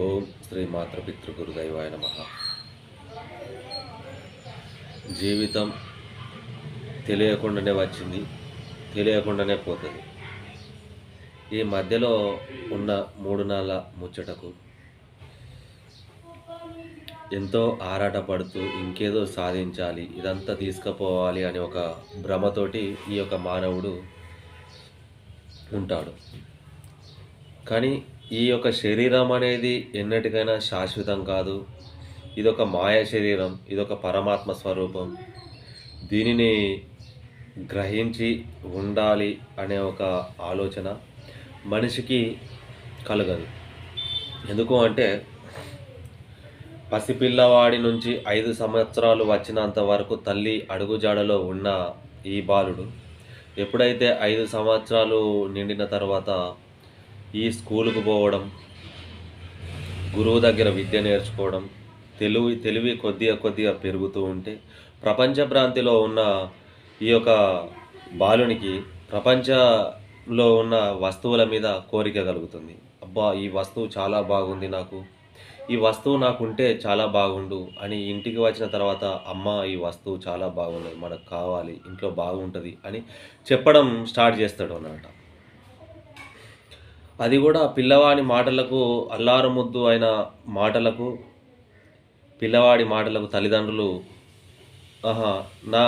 ఓం శ్రీ మాతృపితృగురుదైవాయ నమ. జీవితం తెలియకుండానే వచ్చింది తెలియకుండానే పోతుంది. ఈ మధ్యలో ఉన్న మూడు నాళ్ళ ముచ్చటకు ఎంతో ఆరాటపడుతూ ఇంకేదో సాధించాలి ఇదంతా తీసుకుపోవాలి అనే ఒక భ్రమతోటి ఈ యొక్క మానవుడు ఉంటాడు. కానీ ఈ యొక్క శరీరం అనేది ఎన్నటికైనా శాశ్వతం కాదు. ఇదొక మాయ శరీరం ఇదొక పరమాత్మ స్వరూపం. దీనిని గ్రహించి ఉండాలి అనే ఒక ఆలోచన మనిషికి కలగదు. ఎందుకు అంటే పసిపిల్లవాడి నుంచి ఐదు సంవత్సరాలు వచ్చినంత వరకు తల్లి అడుగుజాడలో ఉన్న ఈ బాలుడు ఎప్పుడైతే ఐదు సంవత్సరాలు నిండిన తర్వాత ఈ స్కూలుకు పోవడం గురువు దగ్గర విద్య నేర్చుకోవడం తెలివి తెలివి కొద్దిగా కొద్దిగా పెరుగుతూ ఉంటే ప్రపంచ భ్రాంతిలో ఉన్న ఈ యొక్క బాలునికి ప్రపంచంలో ఉన్న వస్తువుల మీద కోరిక కలుగుతుంది. అబ్బా ఈ వస్తువు చాలా బాగుంది నాకు. ఈ వస్తువు నాకుంటే చాలా బాగుండు అని ఇంటికి వచ్చిన తర్వాత అమ్మ ఈ వస్తువు చాలా బాగున్నది మనకు కావాలి ఇంట్లో బాగుంటుంది అని చెప్పడం స్టార్ట్ చేస్తాడు అన్నమాట. అది కూడా పిల్లవాడి మాటలకు అల్లారముద్దు అయిన మాటలకు పిల్లవాడి మాటలకు తల్లిదండ్రులు ఆహా నా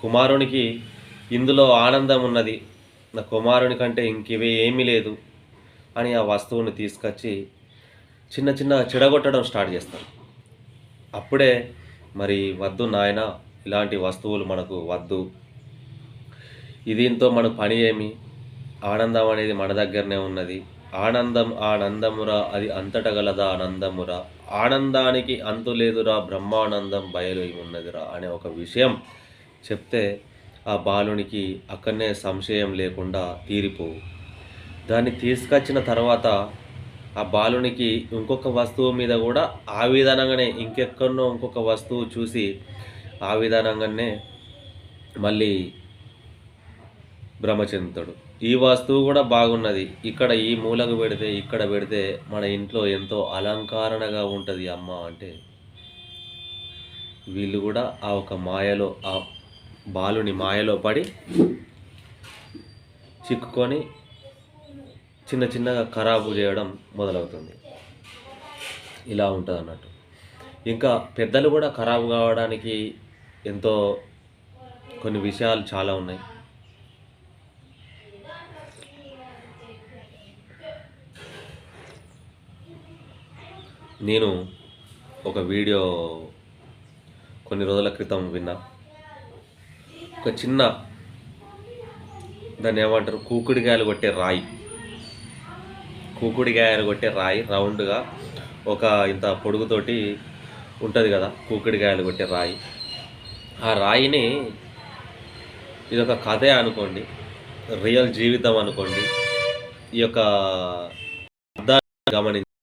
కుమారునికి ఇందులో ఆనందం ఉన్నది నా కుమారుని కంటే ఇంకివే ఏమీ లేదు అని ఆ వస్తువుని తీసుకొచ్చి చిన్న చిన్న చెడగొట్టడం స్టార్ట్ చేస్తారు అప్పుడే మరి వద్దు నాయన ఇలాంటి వస్తువులు మనకు వద్దు. దీంతో మనకు పని ఏమి? ఆనందం అనేది మన దగ్గరనే ఉన్నది. ఆనందం ఆనందమురా అది అంతట గలదా ఆనందమురా ఆనందానికి అంతు లేదురా బ్రహ్మానందం బయలు ఉన్నదిరా అనే ఒక విషయం చెప్తే ఆ బాలునికి అక్కడనే సంశయం లేకుండా తీరిపోవు దాన్ని తీసుకొచ్చిన తర్వాత ఆ బాలునికి ఇంకొక వస్తువు మీద కూడా ఆ విధానంగానే ఇంకెక్కడో ఇంకొక వస్తువు చూసి ఆ విధానంగానే మళ్ళీ భ్రమ చెందుతాడు ఈ వస్తువు కూడా బాగున్నది. ఇక్కడ ఈ మూలకు పెడితే ఇక్కడ పెడితే మన ఇంట్లో ఎంతో అలంకరణగా ఉంటుంది అమ్మ అంటే. వీళ్ళు కూడా ఆ ఒక మాయలో ఆ బాలుని మాయలో పడి చిక్కుకొని చిన్న చిన్నగా ఖరాబు చేయడం మొదలవుతుంది. ఇలా ఉంటుంది అన్నట్టు. ఇంకా పెద్దలు కూడా ఖరాబు కావడానికి ఎంతో కొన్ని విషయాలు చాలా ఉన్నాయి. నేను ఒక వీడియో కొన్ని రోజుల క్రితం విన్నా. ఒక చిన్న దాన్ని ఏమంటారు కూకుడికాయలు కొట్టే రాయి. కూకుడికాయలు కొట్టే రాయి రౌండ్గా ఒక ఇంత పొడుగుతోటి ఉంటుంది కదా కూకుడికాయలు కొట్టే రాయి. ఆ రాయిని ఇదొక కథే అనుకోండి రియల్ జీవితం అనుకోండి. ఈ యొక్క అర్థాన్ని గమనించి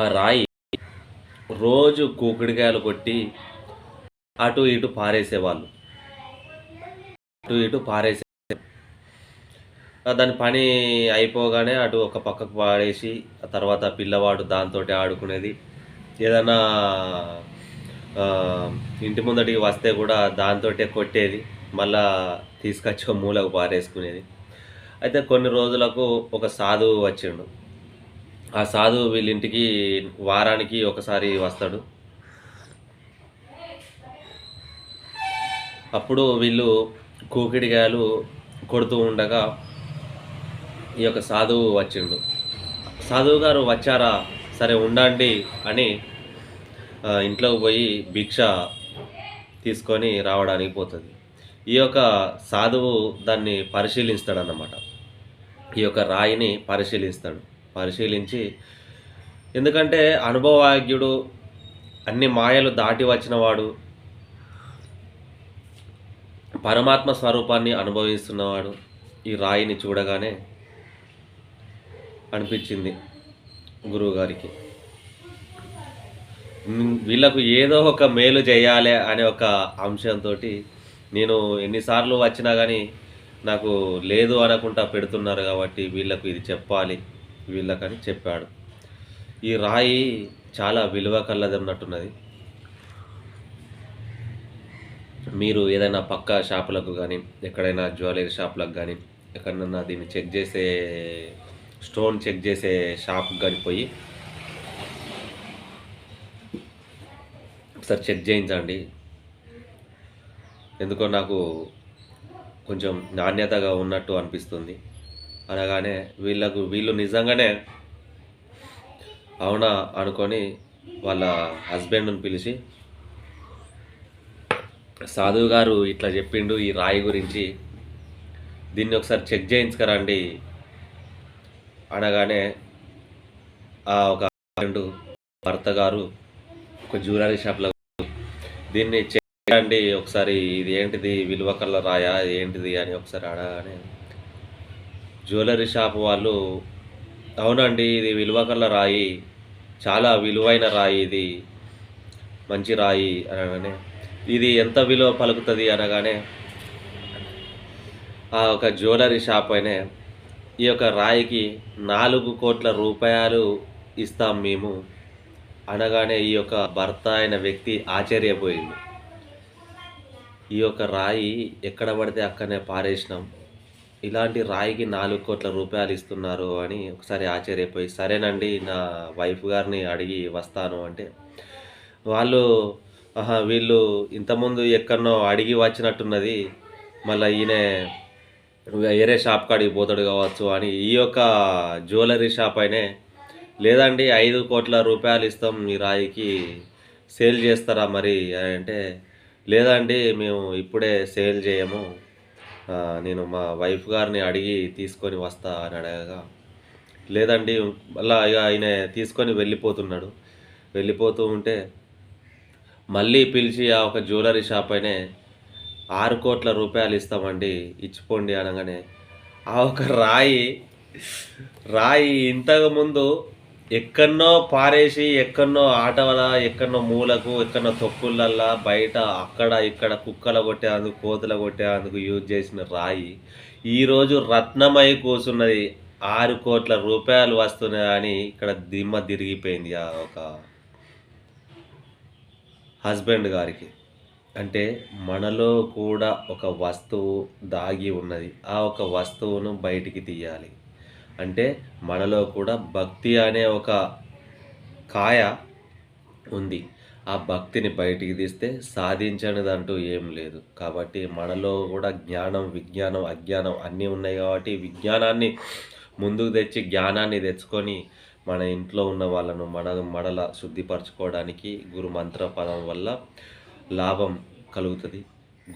ఆ రాయి రోజు కూకుడికాయలు కొట్టి అటు ఇటు పారేసేవాళ్ళు. అటు ఇటు పారేసే దాని పని అయిపోగానే అటు ఒక పక్కకు పాడేసి ఆ తర్వాత పిల్లవాడు దాంతో ఆడుకునేది. ఏదైనా ఇంటి ముందటికి వస్తే కూడా దాంతో కొట్టేది. మళ్ళా తీసుకొచ్చి ఒక మూలకు పారేసుకునేది. అయితే కొన్ని రోజులకు ఒక సాధువు వచ్చిండు. ఆ సాధువు వీళ్ళింటికి వారానికి ఒకసారి వస్తాడు. అప్పుడు వీళ్ళు కూకిడికాయలు కొడుతూ ఉండగా ఈ యొక్క సాధువు వచ్చిండు. సాధువు గారు వచ్చారా? సరే ఉండండి అని ఇంట్లోకి పోయి భిక్ష తీసుకొని రావడానికి పోతుంది. ఈ యొక్క సాధువు దాన్ని పరిశీలిస్తాడన్నమాట. ఈ యొక్క రాయిని పరిశీలిస్తాడు. పరిశీలించి. ఎందుకంటే అనుభవాజ్ఞుడు అన్ని మాయలు దాటి వచ్చినవాడు పరమాత్మ స్వరూపాన్ని అనుభవిస్తున్నవాడు ఈ రాయిని చూడగానే అనిపించింది గురువుగారికి. వీళ్ళకు ఏదో ఒక మేలు చేయాలి అనే ఒక అంశంతో నేను ఎన్నిసార్లు వచ్చినా కానీ నాకు లేదు అనకుండా పెడుతున్నారు కాబట్టి వీళ్ళకు ఇది చెప్పాలి. వీళ్ళకని చెప్పాడు. ఈ రాయి చాలా విలువ కలది అన్నట్టున్నది మీరు ఏదైనా పక్క షాపులకు కానీ ఎక్కడైనా జ్యువెలరీ షాపులకు కానీ ఎక్కడన్నా దీన్ని చెక్ చేసే స్టోన్ చెక్ చేసే షాప్కి కానీ పోయి ఒకసారి చెక్ చేయించండి. ఎందుకో నాకు కొంచెం నాణ్యతగా ఉన్నట్టు అనిపిస్తుంది. అనగానే వీళ్ళకు వీళ్ళు నిజంగానే అవునా అనుకొని వాళ్ళ హస్బెండ్ని పిలిచి సాధువు గారు ఇట్లా చెప్పిండు ఈ రాయి గురించి దీన్ని ఒకసారి చెక్ చేయించుకరండి అనగానే ఆ ఒక రెండు భర్త గారు ఒక జ్యువెలరీ షాప్లో దీన్ని చెక్ చేయండి ఒకసారి ఇది ఏంటిది విలువ కళ్ళ రాయా ఏంటిది అని ఒకసారి అడగానే జ్యువెలరీ షాప్ వాళ్ళు అవునండి ఇది విలువ కల్ల రాయి చాలా విలువైన రాయి ఇది మంచి రాయి అనగానే ఇది ఎంత విలువ పలుకుతుంది? అనగానే ఆ ఒక జ్యువెలరీ షాప్ అయినే ఈ యొక్క రాయికి నాలుగు కోట్ల రూపాయలు ఇస్తాం మేము అనగానే ఈ యొక్క భర్త అయిన వ్యక్తి ఆశ్చర్యపోయింది ఈ యొక్క రాయి ఎక్కడ పడితే అక్కడనే పారేసినాం. ఇలాంటి రాయికి నాలుగు కోట్ల రూపాయలు ఇస్తున్నారు అని ఒకసారి ఆశ్చర్యపోయి సరేనండి నా వైఫ్ గారిని అడిగి వస్తాను అంటే వాళ్ళు ఆహా వీళ్ళు ఇంతకుముందు ఎక్కడనో అడిగి వచ్చినట్టున్నది మళ్ళీ ఈయన వేరే షాప్ కాడికి పోతాడు కావచ్చు అని ఈ యొక్క జ్యువెలరీ షాప్ అయినే లేదండి ఐదు కోట్ల రూపాయలు ఇస్తాం ఈ రాయికి సేల్ చేస్తారా మరి? అని అంటే లేదండి మేము ఇప్పుడే సేల్ చేయము నేను మా వైఫ్ గారిని అడిగి తీసుకొని వస్తా అని అడగగా లేదండి మళ్ళీ ఇక ఆయన తీసుకొని వెళ్ళిపోతున్నాడు. వెళ్ళిపోతూ ఉంటే మళ్ళీ పిలిచి ఆ ఒక జ్యువెలరీ షాప్ అయినే ఆరు కోట్ల రూపాయలు ఇస్తామండి ఇచ్చిపోండి అనగానే ఆ ఒక రాయి రాయి ఇంతకు ముందు ఎక్కడనో పారేసి ఎక్కడనో ఆటవల ఎక్కడనో మూలకు ఎక్కడనో తొక్కులల్లా బయట అక్కడ ఇక్కడ కుక్కల కొట్టేందుకు కోతుల కొట్టేందుకు యూజ్ చేసిన రాయి. ఈరోజు రత్నమై కూర్చున్నది ఆరు కోట్ల రూపాయలు వస్తున్నాయి అని ఇక్కడ దిమ్మ తిరిగిపోయింది ఆ ఒక హస్బెండ్ గారికి. అంటే మనలో కూడా ఒక వస్తువు దాగి ఉన్నది. ఆ ఒక వస్తువును బయటికి తీయాలి. అంటే మనలో కూడా భక్తి అనే ఒక కాయ ఉంది. ఆ భక్తిని బయటికి తీస్తే సాధించనిదంటూ ఏం లేదు. కాబట్టి మనలో కూడా జ్ఞానం విజ్ఞానం అజ్ఞానం అన్నీ ఉన్నాయి కాబట్టి విజ్ఞానాన్ని ముందుకు తెచ్చి జ్ఞానాన్ని తెచ్చుకొని మన ఇంట్లో ఉన్న వాళ్ళను మన మడల శుద్ధిపరచుకోవడానికి గురు మంత్ర పదం వల్ల లాభం కలుగుతుంది.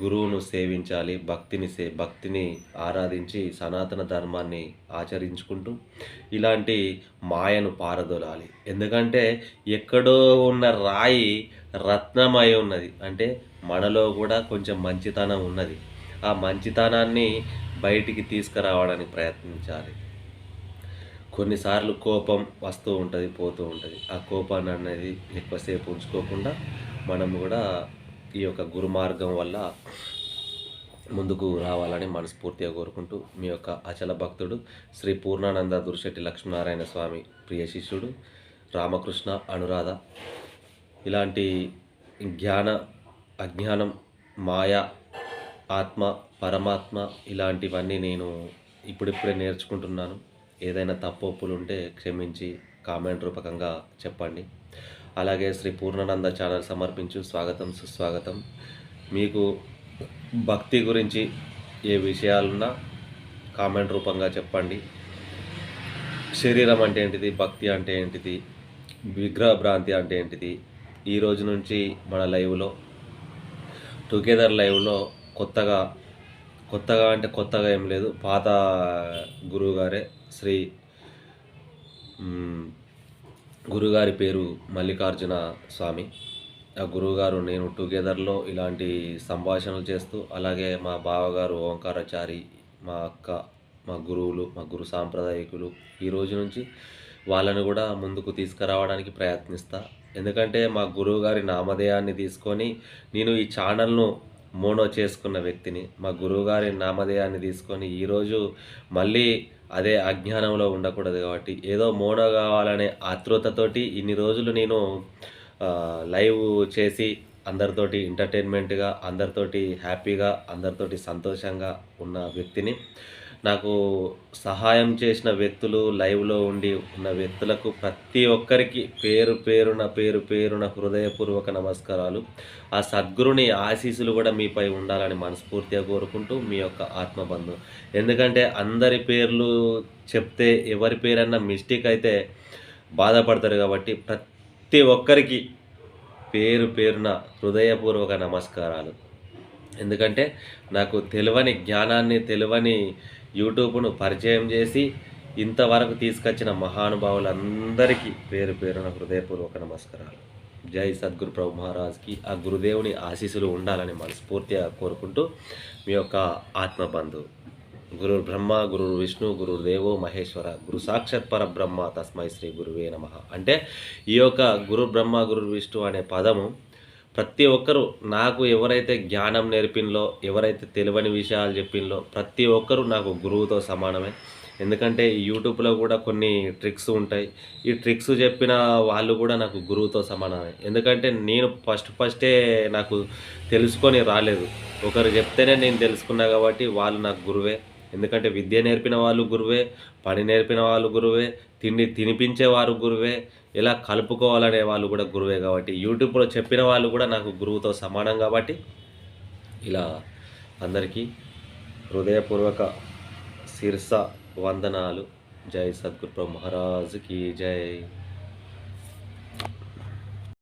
గురువును సేవించాలి భక్తిని సే భక్తిని ఆరాధించి సనాతన ధర్మాన్ని ఆచరించుకుంటూ ఇలాంటి మాయను పారదొలాలి. ఎందుకంటే ఎక్కడో ఉన్న రాయి రత్నమై ఉన్నది. అంటే మనలో కూడా కొంచెం మంచితనం ఉన్నది. ఆ మంచితనాన్ని బయటికి తీసుకురావడానికి ప్రయత్నించాలి. కొన్నిసార్లు కోపం వస్తూ ఉంటుంది పోతూ ఉంటుంది. ఆ కోపాన్ని అనేది ఎక్కువసేపు ఉంచుకోకుండా మనం కూడా ఈ యొక్క గురుమార్గం వల్ల ముందుకు రావాలని మనస్ఫూర్తిగా కోరుకుంటూ మీ యొక్క అచల భక్తుడు శ్రీ పూర్ణానంద దురిశెట్టి లక్ష్మీనారాయణ స్వామి ప్రియ శిష్యుడు రామకృష్ణ అనురాధ. ఇలాంటి జ్ఞాన అజ్ఞానం మాయ ఆత్మ పరమాత్మ ఇలాంటివన్నీ నేను ఇప్పుడిప్పుడే నేర్చుకుంటున్నాను. ఏదైనా తప్పొప్పులు ఉంటే క్షమించి కామెంట్ రూపకంగా చెప్పండి. అలాగే శ్రీ పూర్ణానంద ఛానల్ సమర్పించు. స్వాగతం సుస్వాగతం. మీకు భక్తి గురించి ఏ విషయాలున్నా కామెంట్ రూపంగా చెప్పండి. శరీరం అంటే ఏంటిది? భక్తి అంటే ఏంటిది? విగ్రహ భ్రాంతి అంటే ఏంటిది? ఈ రోజు నుంచి మన లైవ్లో టుగెదర్ లైవ్లో కొత్తగా కొత్తగా అంటే కొత్తగా ఏం లేదు. పాత గురువు గారే శ్రీ గురుగారి పేరు మల్లికార్జున స్వామి. ఆ గురువుగారు నేను టుగెదర్లో ఇలాంటి సంభాషణలు చేస్తూ అలాగే మా బావగారు ఓంకారాచారి మా అక్క మా గురువులు మా గురు సాంప్రదాయకులు ఈ రోజు నుంచి వాళ్ళని కూడా ముందుకు తీసుకురావడానికి ప్రయత్నిస్తా. ఎందుకంటే మా గురువు గారి నామధేయాన్ని తీసుకొని నేను ఈ ఛానల్ను మోనో చేసుకున్న వ్యక్తిని. మా గురువుగారి నామధేయాన్ని తీసుకొని ఈరోజు మళ్ళీ అదే అజ్ఞానంలో ఉండకూడదు కాబట్టి. ఏదో మోనో కావాలనే ఆతృతతోటి ఇన్ని రోజులు నేను లైవ్ చేసి అందరితోటి ఎంటర్టైన్మెంట్గా అందరితోటి హ్యాపీగా అందరితోటి సంతోషంగా ఉన్న వ్యక్తిని నాకు సహాయం చేసిన వ్యక్తులు లైవ్లో ఉండి ఉన్న వ్యక్తులకు ప్రతి ఒక్కరికి పేరు పేరున పేరు పేరున హృదయపూర్వక నమస్కారాలు. ఆ సద్గురుని ఆశీస్సులు కూడా మీపై ఉండాలని మనస్ఫూర్తిగా కోరుకుంటూ మీ యొక్క ఆత్మబంధు. ఎందుకంటే అందరి పేర్లు చెప్తే ఎవరి పేరన్నా మిస్టేక్ అయితే బాధపడతారు కాబట్టి ప్రతి ఒక్కరికి పేరు పేరున హృదయపూర్వక నమస్కారాలు. ఎందుకంటే నాకు తెలియని జ్ఞానాన్ని తెలియని యూట్యూబ్ను పరిచయం చేసి ఇంతవరకు తీసుకొచ్చిన మహానుభావులందరికీ పేరు పేరున హృదయపూర్వక నమస్కారాలు. జై సద్గురు ప్రభు మహారాజ్కి ఆ గురుదేవుని ఆశీస్సులు ఉండాలని మనస్ఫూర్తిగా కోరుకుంటూ మీ యొక్క ఆత్మబంధు గురు బ్రహ్మ గురు విష్ణు గురు దేవో మహేశ్వర గురు సాక్షాత్ పరబ్రహ్మ తస్మై శ్రీ గురువే నమ. అంటే ఈ యొక్క గురు బ్రహ్మ గురు విష్ణు అనే పదము ప్రతి ఒక్కరు నాకు ఎవరైతే జ్ఞానం నేర్పినలో ఎవరైతే తెలియని విషయాలు చెప్పినలో ప్రతి ఒక్కరు నాకు గురువుతో సమానమే. ఎందుకంటే యూట్యూబ్లో కూడా కొన్ని ట్రిక్స్ ఉంటాయి. ఈ ట్రిక్స్ చెప్పిన వాళ్ళు కూడా నాకు గురువుతో సమానమే. ఎందుకంటే నేను ఫస్ట్ ఫస్టే నాకు తెలుసుకొని రాలేదు. ఒకరు చెప్తేనే నేను తెలుసుకున్నా కాబట్టి వాళ్ళు నాకు గురువే. ఎందుకంటే విద్య నేర్పిన వాళ్ళు గురువే పని నేర్పిన వాళ్ళు గురువే తిండి తినిపించేవారు గురువే ఇలా కలుపుకోవాలనే వాళ్ళు కూడా గురువే కాబట్టి యూట్యూబ్లో చెప్పిన వాళ్ళు కూడా నాకు గురువుతో సమానం కాబట్టి ఇలా అందరికీ హృదయపూర్వక శిరస వందనాలు. జై సద్గురు మహారాజుకి జై.